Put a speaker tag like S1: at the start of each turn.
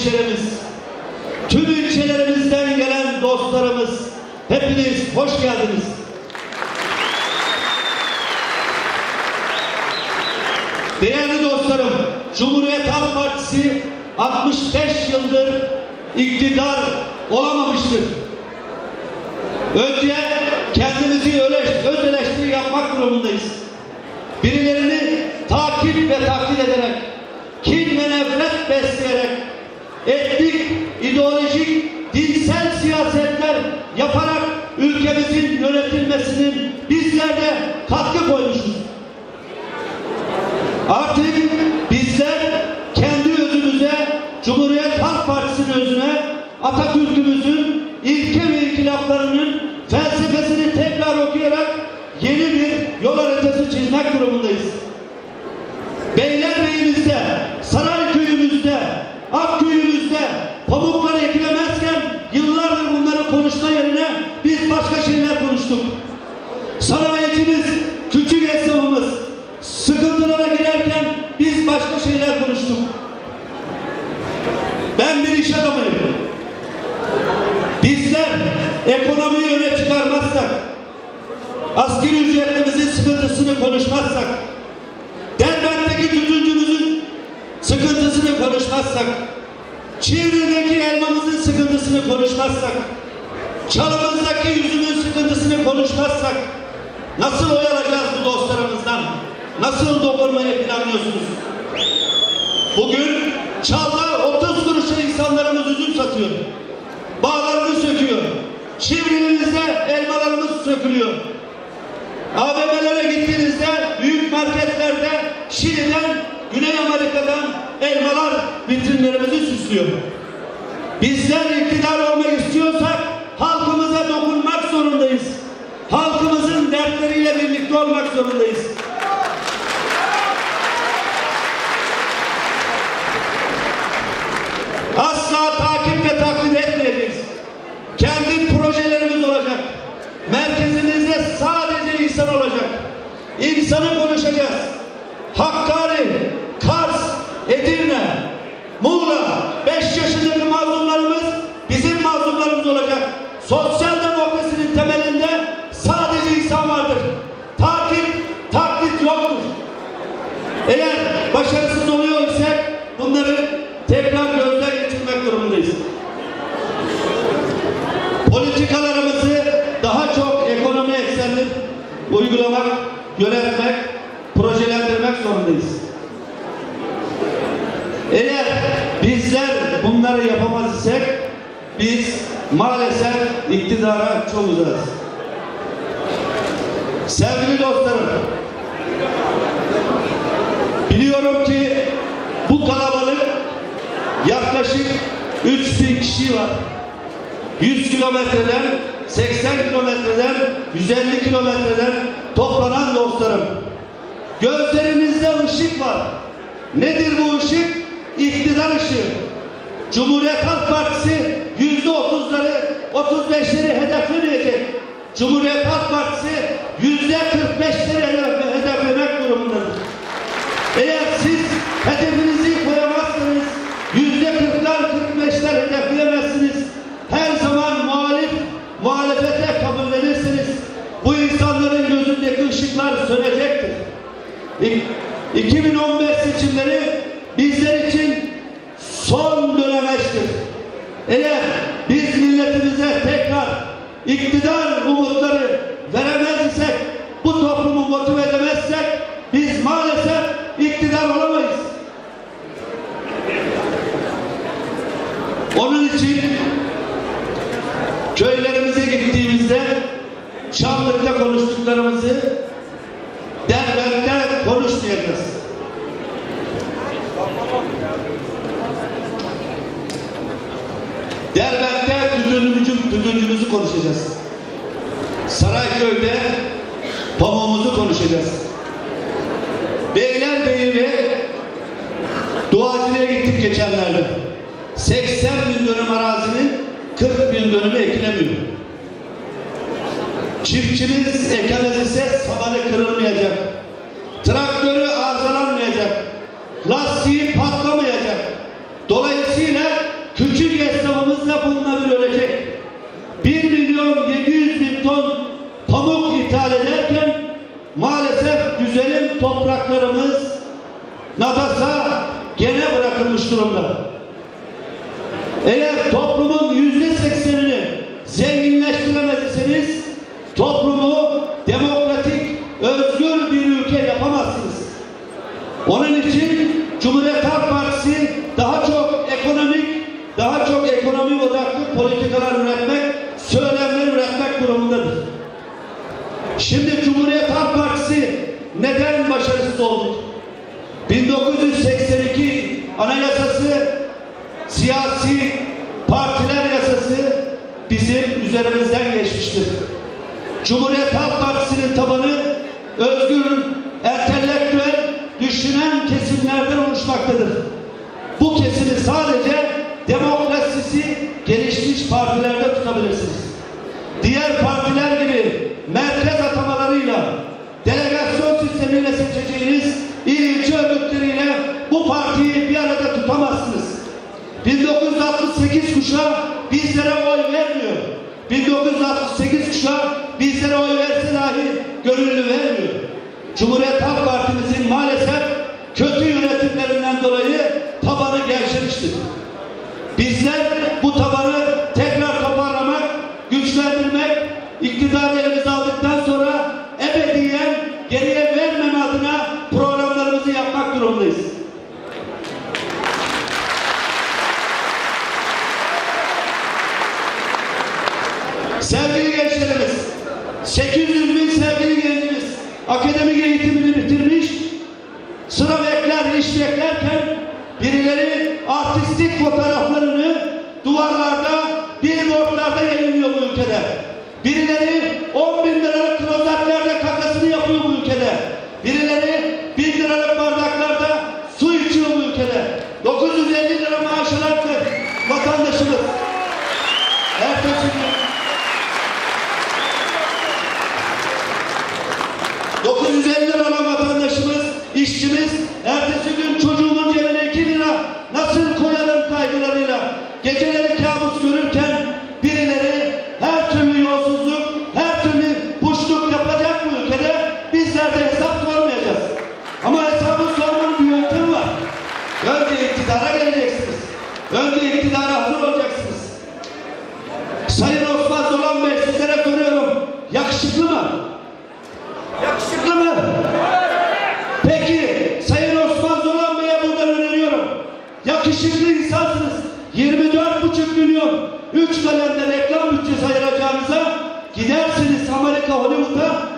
S1: hemşerimiz, tüm ilçelerimizden gelen dostlarımız, hepiniz hoş geldiniz. Değerli dostlarım, Cumhuriyet Halk Partisi 65 yıldır iktidar olamamıştır. Önce kendimizi öz eleştiri yapmak durumundayız. Birilerini takip ve taklit ederek, kin ve nefret besleyerek, etnik, ideolojik, dinsel siyasetler yaparak ülkemizin yönetilmesinin bizler de katkı koymuşuz. Artık bizler kendi özümüze, Cumhuriyet Halk Partisi'nin özüne, Atatürk'ümüzün ilke ve inkılaplarının felsefesini tekrar okuyarak yeni bir yol haritası çizmek durumundayız. Beylerbeyi'mizde, Sarayköy'ümüzde, Akköy'ümüzde başka şeyler konuştuk. Sanayicimiz, küçük esnafımız sıkıntılara girerken biz başka şeyler konuştuk. Ben bir iş adamıyım. Bizler ekonomiyi öne çıkarmazsak, asgari ücretlimizin sıkıntısını konuşmazsak, Derbent'teki tütüncümüzün sıkıntısını konuşmazsak, Çivri'deki elmamızın sıkıntısını konuşmazsak, Çalımızdaki yüzümün sıkıntısını konuşmazsak, nasıl oyalayacağız bu dostlarımızdan? Nasıl dokunmayı planlıyorsunuz? Bugün Çal'da 30 kuruşa insanlarımız üzüm satıyor. Bağlarını söküyor. Çivrilimizde elmalarımız sökülüyor. AVM'lere gittiğinizde büyük marketlerde Şili'den, Güney Amerika'dan elmalar vitrinlerimizi süslüyor. Bizler iktidar olmak istiyorsak halkımıza dokunmak zorundayız. Halkımızın birlikte olmak zorundayız. Asla takip ve taklit etmeyeceğiz. Kendi projelerimiz olacak. Merkezimizde sadece insan olacak. İnsanı konuşacağız. Hakkari, Kars, Edirne, Muğla, 5 yaşındaki mazlumlarımız bizim mazlumlarımız olacak. Sosyal demokrasinin temelinde sadece insan vardır. Takip, taklit yoktur. Eğer başarısız oluyor isek bunları tekrar gözden geçirmek durumundayız. Politikalarımızı daha çok ekonomi eksenli uygulamak, yönetmek, projelendirmek zorundayız. Eğer bizler bunları yapamaz isek biz maalesef iktidara çok uzarız. Sevgili dostlarım, biliyorum ki bu kalabalık yaklaşık 3000 kişi var. 100 kilometreden, 80 kilometreden, 150 kilometreden toplanan dostlarım. Gözlerinizde ışık var. Nedir bu ışık? İktidar ışığı. Cumhuriyet Halk Partisi yüzde otuzları, otuz beşleri hedeflemeyecek. Cumhuriyet Halk Partisi yüzde kırk beşleri hedef- hedeflemek durumundadır. Eğer siz hedefinizi koyamazsanız yüzde kırklar, kırk beşler hedefleyemezsiniz. Her zaman muhalif, muhalefete kabullenirsiniz. Bu insanların gözündeki ışıklar sönecektir. İ- 2015 seçimleri bizler için son dönemeçtir. Eğer biz milletimize tekrar iktidar umutları veremez isek, bu toplumu motive edemezsek biz maalesef iktidar olamayız. Onun için köylerimize gittiğimizde Çamlık'ta konuştuklarımızı Derbent'te konuşmayacağız. Derbent'te tütünümüzü, tütüncümüzü konuşacağız. Sarayköy'de pamuğumuzu konuşacağız. Beylerbeyi ve Doğacı'ya gittik geçenlerde. 80 bin dönüm arazinin 40 bin dönümü ekilemiyor. Çiftçimiz ekemez ise sabanı kırılmayacak. Bırakılmış durumda. Eğer toplumun yüzde seksenini zenginleştiremezseniz toplumu demokratik, özgür bir ülke yapamazsınız. Onun için Cumhuriyet Halk Partisi daha çok ekonomik, daha çok ekonomi odaklı politikalar üretmek, söylemler üretmek durumundadır. Şimdi Cumhuriyet Halk Partisi neden başarısız oldu? 1982 Anayasası siyasi partiler yasası bizim üzerimizden geçmiştir. Cumhuriyet Halk Partisi'nin tabanı özgür, entelektüel, düşünen kesimlerden oluşmaktadır. Bu kesimi sadece demokrasisi gelişmiş partilerde tutabilirsiniz. Diğer partiler gibi merkez atamalarıyla, delegasyon sistemiyle seçeceğiniz il ilçe örgütleriyle bu partiyi bir arada tutamazsınız. 1968 kuşağı bizlere oy vermiyor. 1968 kuşağı bizlere oy verse dahi gönüllü vermiyor. Cumhuriyet Halk Partimizin maalesef kötü yönetimlerinden dolayı tabanı gevşemiştir. Bizler bu tabanı tekrar toparlamak, güçlendirmek, iktidarı Sevgili gençlerimiz, 800 bin sevgili gencimiz akademik eğitimini bitirmiş, sıra bekler, iş beklerken birileri artistik fotoğraflarını duvarlarda, billboardlarda yayınlıyor bu ülkede. Birileri 10 bin liralık klozetlerde kakasını yapıyor bu ülkede. Birileri 1000 liralık bardaklarda su içiyor bu ülkede. 950 lira maaş alan bir vatandaşımız. Ertesi gün 950 lira vatandaşımız, işçimiz, ertesi gün çocuğumun cebine 2 lira. Nasıl koyarım kaygılarıyla geceleri kabus görürken birileri her türlü yolsuzluk, her türlü puşluk yapacak bu ülkede bizler de hesap sormayacağız. Ama hesabı sormanın bir yöntemi var. Önce iktidara geleceksiniz. Önce iktidara hazır olacaksınız. Sayın Osman Zolan Bey sizlere soruyorum. Yakışıklı mı? Yakışıklı mı? Peki Sayın Osman Zolan Bey'e buradan öneriyorum. Yakışıklı insansınız. 24,5 milyon 3 kalemde reklam bütçesi ayıracağınıza gidersiniz Amerika Hollywood'a